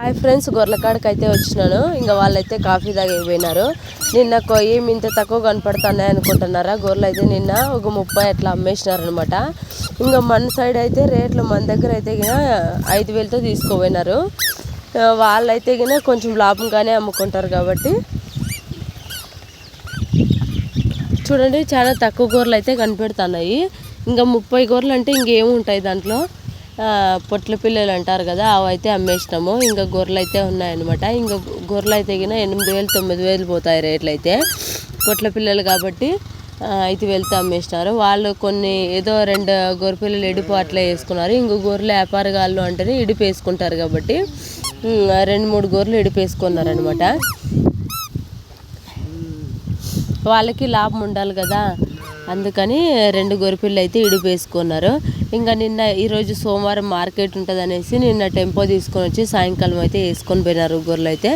Hi friends గొర్రెకాడకి అయితే వచ్చినాను. ఇంకా వాళ్ళైతే కాఫీ తాగిపోయినారు నిన్న కొయ్యి ఇంత తక్కువ కనపడుతున్నాయి అనుకుంటున్నారా? గొర్రెలు అయితే నిన్న ఒక ముప్పై అట్లా అమ్మేసినారనమాట ఇంకా మన సైడ్ అయితే రేట్లు మన దగ్గర అయితే ఐదు వేలతో తీసుకోపోయినారు. వాళ్ళైతే గిన కొంచెం లాభంగానే అమ్ముకుంటారు కాబట్టి. చూడండి చాలా తక్కువ గొర్రెలు అయితే కనిపెడుతున్నాయి. ఇంకా ముప్పై గొర్రెలు అంటే ఇంకేముంటాయి దాంట్లో? పొట్ల పిల్లలు అంటారు కదా అవి అయితే అమ్మేసినాము. ఇంకా గొర్రెలు అయితే ఉన్నాయన్నమాట. ఇంకా గొర్రెలు అయితే గిన ఎనిమిది వేలు తొమ్మిది వేలు పోతాయి రేట్లు అయితే పొట్ల పిల్లలు కాబట్టి అయితే ఐదు వేలతో అమ్మేసినారు. వాళ్ళు కొన్ని ఏదో రెండు గొర్రె పిల్లలు ఇడుపు అట్లా వేసుకున్నారు. ఇంకో గొర్రెలు వ్యాపారగాళ్ళు అంటేనే ఇడుపు వేసుకుంటారు కాబట్టి రెండు మూడు గొర్రెలు ఇడుపు వేసుకున్నారనమాట వాళ్ళకి లాభం ఉండాలి కదా. అందుకని రెండు గొరిపిల్లు అయితే ఇడుపు వేసుకున్నారు ఇంకా నిన్న ఈరోజు సోమవారం మార్కెట్ ఉంటుంది అనేసి నిన్న టెంపో తీసుకొని వచ్చి సాయంకాలం అయితే వేసుకొని పోయినారు గొర్రెలు అయితే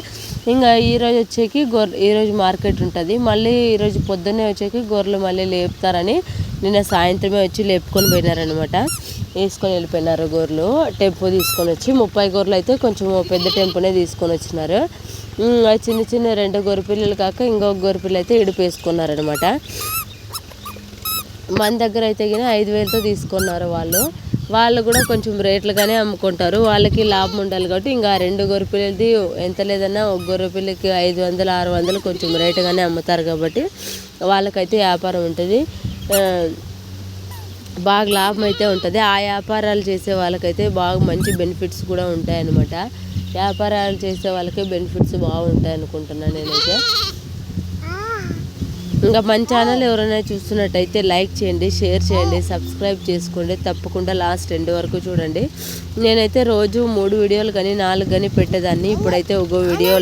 ఇంకా ఈరోజు వచ్చేకి గొర్రె ఈరోజు మార్కెట్ ఉంటుంది. మళ్ళీ ఈరోజు పొద్దున్నే వచ్చేకి గొర్రెలు మళ్ళీ లేపుతారని నిన్న సాయంత్రమే వచ్చి లేపుకొని పోయినారనమాట. వేసుకొని వెళ్ళిపోయినారు గొర్రెలు. టెంపో తీసుకొని వచ్చి ముప్పై గొర్రెలు అయితే కొంచెం పెద్ద టెంపోనే తీసుకొని వచ్చినారు. చిన్న చిన్న రెండు గొర్రె పిల్లలు కాక ఇంకొక గొర్రె పిల్ల అయితే ఇడిపేసుకున్నారనమాట. మన దగ్గర అయితే కానీ ఐదు వేలతో తీసుకున్నారు వాళ్ళు. వాళ్ళు కూడా కొంచెం రేట్లుగానే అమ్ముకుంటారు. వాళ్ళకి లాభం ఉండాలి కాబట్టి ఇంకా రెండు గొర్రె ఎంత లేదన్నా ఒక గొర్రె పిల్లకి ఐదు వందలు ఆరు వందలు కొంచెం రేటుగానే అమ్ముతారు కాబట్టి వాళ్ళకైతే వ్యాపారం ఉంటుంది. బాగా లాభం అయితే ఉంటుంది. ఆ వ్యాపారాలు చేసే వాళ్ళకైతే బాగా మంచి బెనిఫిట్స్ కూడా ఉంటాయన్నమాట. వ్యాపారాలు చేసే వాళ్ళకి బెనిఫిట్స్ బాగుంటాయి అనుకుంటున్నాను నేనైతే. ఇంకా మన ఛానల్ ఎవరైనా చూస్తున్నట్టయితే లైక్ చేయండి షేర్ చేయండి సబ్స్క్రైబ్ చేసుకోండి. తప్పకుండా లాస్ట్ ఎండ్ వరకు చూడండి. నేనైతే రోజు మూడు వీడియోలు కానీ నాలుగు కానీ పెట్టేదాన్ని. ఇప్పుడైతే ఒక వీడియో